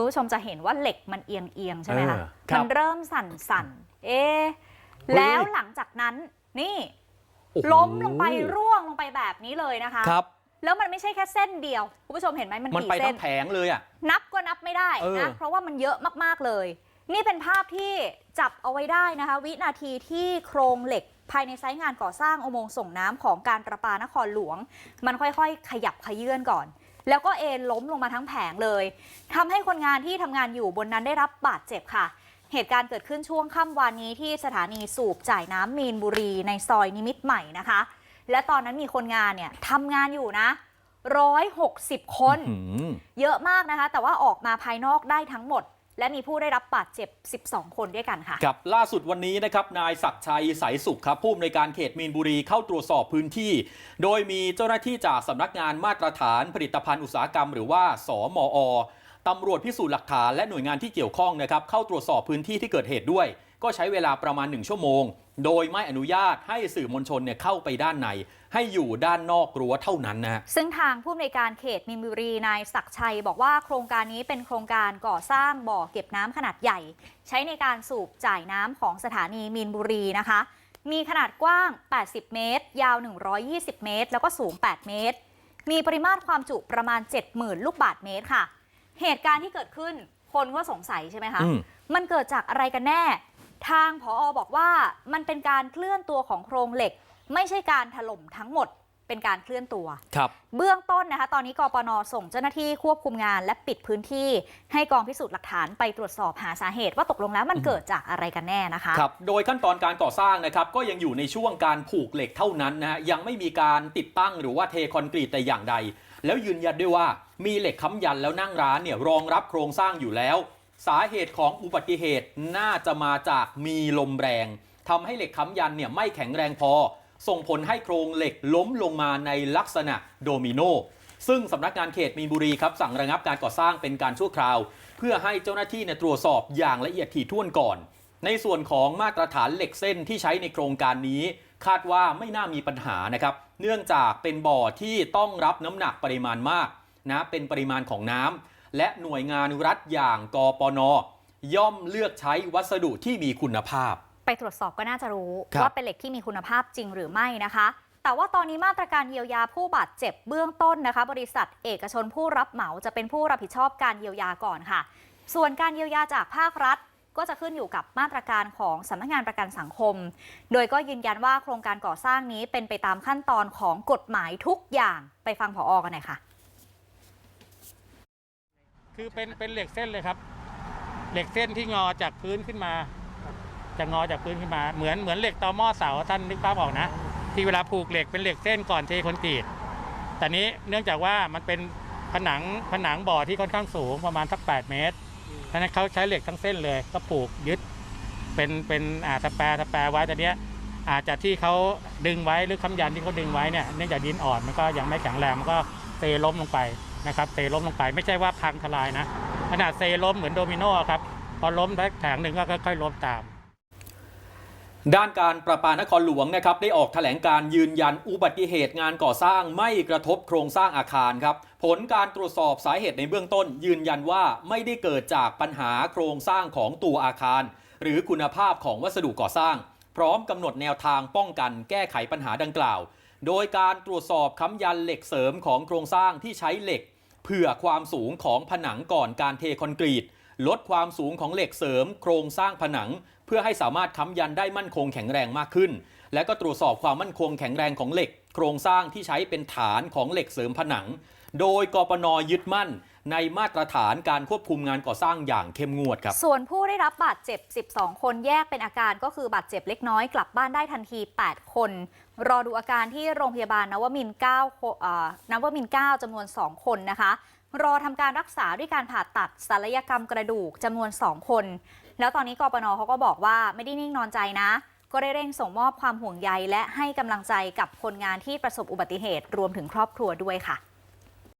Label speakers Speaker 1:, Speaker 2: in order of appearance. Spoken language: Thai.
Speaker 1: คุณผู้ชมจะเห็นว่าเหล็กมันเอียงเอียงๆใช่ไหมคะ
Speaker 2: เออครับ
Speaker 1: มันเริ่มสั่นสั่นๆเอ๊ะ
Speaker 2: เฮ้ย
Speaker 1: แล้วหลังจากนั้นนี่
Speaker 2: โอ้โห
Speaker 1: ล้มลงไปร่วงลงไปแบบนี้เลยนะคะ
Speaker 2: ครับ
Speaker 1: แล้วมันไม่ใช่แค่เส้นเดียว คุณผู้ชมเห็นไหมมัน
Speaker 2: มัน
Speaker 1: กี่
Speaker 2: ไป
Speaker 1: เส้
Speaker 2: ทั้
Speaker 1: น
Speaker 2: งแผงเลยอะ
Speaker 1: นับก็นับไม่ได้
Speaker 2: เออ
Speaker 1: นะ เพราะว่ามันเยอะมาก ๆ เลย นี่เป็นภาพที่จับเอาไว้ได้นะคะ วินาทีที่โครงเหล็ก ภายในไซต์งานก่อสร้างอุโมงค์ส่งน้ำของการประปานครหลวง มันค่อยๆ ขยับขยื่นก่อน แล้วก็เอ็นล้มลงมาทั้งแผงเลยทำให้คนงานที่ทำงานอยู่บนนั้นได้รับบาดเจ็บค่ะ เหตุการณ์เกิดขึ้นช่วงค่ำวานนี้ที่สถานีสูบจ่ายน้ำมีนบุรีในซอยนิมิตรใหม่นะคะ และตอนนั้นมีคนงานเนี่ยทำงานอยู่นะร้อยหกสิบคน
Speaker 2: อืม
Speaker 1: เยอะมากนะคะ แต่ว่าออกมาภายนอกได้ทั้งหมด และมีผู้ได้รับบาดเจ็บ 12 คนด้วยกันค่ะ
Speaker 2: ครับล่าสุดวันนี้นะครับนายศักชัยสายสุขครับผู้อำนวยการเขตมีนบุรีเข้าตรวจสอบพื้นที่ โดยมีเจ้าหน้าที่จากสำนักงานมาตรฐานผลิตภัณฑ์อุตสาหกรรม หรือว่าสมอตำรวจพิสูจน์หลักฐานและหน่วยงานที่เกี่ยวข้องนะครับเข้าตรวจสอบพื้นที่ที่เกิดเหตุด้วย ก็ใช้เวลาประมาณ 1 ชั่วโมง โดยไม่อนุญาตให้สื่อมวลชนเนี่ยเข้าไปด้านใน ให้อยู่ด้านนอกรั้วเท่านั้นนะฮะ
Speaker 1: ซึ่งทางผู้อำนวยการเขตมีนบุรีนายศักดิ์ชัย บอกว่าโครงการนี้เป็นโครงการก่อสร้างบ่อเก็บน้ำขนาดใหญ่ ใช้ในการสูบจ่ายน้ำของสถานีมีนบุรีนะคะ มีขนาดกว้าง 80 เมตร ยาว 120 เมตร แล้วก็สูง 8 เมตร มีปริมาตรความจุประมาณ 70,000 ลูกบาทเมตรค่ะ เหตุการณ์ที่เกิดขึ้นคนก็สงสัยใช่ไหมคะ
Speaker 2: อืม
Speaker 1: มันเกิดจากอะไรกันแน่ ทางผออบอกว่ามันเป็นการเคลื่อนตัวของโครงเหล็ก ไม่ใช่การถล่มทั้งหมดเป็นการเคลื่อนตัว
Speaker 2: ครับ
Speaker 1: เบื้องต้นนะคะ ตอนนี้กปนส่งเจ้าหน้าที่ควบคุมงาน และปิดพื้นที่ให้กองพิสูจน์หลักฐานไปตรวจสอบหาสาเหตุว่าตกลงแล้วมัน
Speaker 2: อืม
Speaker 1: เกิดจากอะไรกันแน่นะคะ
Speaker 2: ครับ โดยขั้นตอนการก่อสร้างนะครับ ก็ยังอยู่ในช่วงการผูกเหล็กเท่านั้นนะฮะยังไม่มีการติดตั้งหรือว่าเทคอนกรีตแต่อย่างใด แล้วยืนยันด้วยว่ามีเหล็กค้ำยันแล้วนั่งร้านเนี่ยรองรับโครงสร้างอยู่แล้ว สาเหตุของอุบัติเหตุน่าจะมาจากมีลมแรงทำให้เหล็กค้ำยันเนี่ยไม่แข็งแรงพอ ส่งผลให้โครงเหล็กล้มลงมาในลักษณะโดมิโนซึ่งสำนักงานเขตมีนบุรีครับสั่งระงับการก่อสร้างเป็นการชั่วคราว เพื่อให้เจ้าหน้าที่เนี่ยตรวจสอบอย่างละเอียดถี่ถ้วนก่อน ในส่วนของมาตรฐานเหล็กเส้นที่ใช้ในโครงการนี้ คาดว่าไม่น่ามีปัญหานะครับ เนื่องจากเป็นบ่อที่ต้องรับน้ำหนักปริมาณมากนะเป็นปริมาณของน้ำ และหน่วยงานรัฐอย่างกปน ย่อมเลือกใช้วัสดุที่มีคุณภาพ
Speaker 1: ไปตรวจสอบก็น่าจะรู้
Speaker 2: ครับ
Speaker 1: ว่าเป็นเหล็กที่มีคุณภาพจริงหรือไม่นะคะ แต่ว่าตอนนี้มาตรการเยียวยาผู้บาดเจ็บเบื้องต้นนะคะ บริษัทเอกชนผู้รับเหมาจะเป็นผู้รับผิดชอบการเยียวยาก่อนค่ะ ส่วนการเยียวยาจากภาครัฐ ก็จะขึ้นอยู่กับมาตรการของสำนักงานประกันสังคม โดยก็ยืนยันว่าโครงการก่อสร้างนี้เป็นไปตามขั้นตอนของกฎหมายทุกอย่างไปฟังผออกันหน่อยค่ะ
Speaker 3: คือเป็นเป็นเหล็กเส้นเลยครับ เหล็กเส้นที่งอจากพื้นขึ้นมา จะงอจากพื้นขึ้นมา เหมือนเหมือนเหล็กต่อหม้อเสาท่านนึกภาพออกนะ ที่เวลาผูกเหล็กเป็นเหล็กเส้นก่อนเทคอนกรีตแต่นี้เนื่องจากว่ามันเป็นผนังผนังบ่อที่ค่อนข้างสูงประมาณสัก 8 เมตรฉะนั้นเขาใช้เหล็กทั้งเส้นเลย ก็ผูกยึดเป็นเป็นอ่าสแปรสแปรไว้แต่เนี้ยอาจจะที่เขาดึงไว้หรือค้ำยันที่เขาดึงไว้เนี่ยเนื่องจากดินอ่อนมันก็ยังไม่แข็งแรงมันก็เซล้มลงไป นะครับเซล้มลงไปไม่ใช่ว่าพังทลายนะขนาดเซล้มเหมือนโดมิโนครับ พอล้มแผงหนึ่งก็ค่อยๆล้มตาม
Speaker 2: ด้านการประปานครหลวงนะครับได้ออกแถลงการยืนยันอุบัติเหตุงานก่อสร้างไม่กระทบโครงสร้างอาคารครับ ผลการตรวจสอบสาเหตุในเบื้องต้น ยืนยันว่าไม่ได้เกิดจากปัญหาโครงสร้างของตัวอาคาร หรือคุณภาพของวัสดุก่อสร้าง พร้อมกำหนดแนวทางป้องกันแก้ไขปัญหาดังกล่าว โดยการตรวจสอบค้ำยันเหล็กเสริมของโครงสร้างที่ใช้เหล็ก เผื่อความสูงของผนังก่อนการเทคอนกรีต ลดความสูงของเหล็กเสริม โครงสร้างผนัง เพื่อให้สามารถค้ำยันได้มั่นคงแข็งแรงมากขึ้น และก็ตรวจสอบความมั่นคงแข็งแรงของเหล็ก โครงสร้างที่ใช้เป็นฐานของเหล็กเสริมผนัง โดยกปนยึดมั่น ในมาตรฐานการควบคุมงานก่อสร้างอย่างเข้มงวดครับ
Speaker 1: ส่วนผู้ได้รับบาดเจ็บ 12 คนแยกเป็นอาการก็คือบาดเจ็บเล็กน้อยกลับบ้านได้ทันที 8 คน รอดูอาการที่โรงพยาบาลนวมิน9นวมิน 9จำนวน 2 คนนะคะ รอทำการรักษาด้วยการผ่าตัดศัลยกรรมกระดูกจำนวน 2 คน แล้วตอนนี้กปนเขาก็บอกว่าไม่ได้นิ่งนอนใจนะก็ได้เร่งส่งมอบความห่วงใยและให้กำลังใจกับคนงานที่ประสบอุบัติเหตุรวมถึงครอบครัวด้วยค่ะ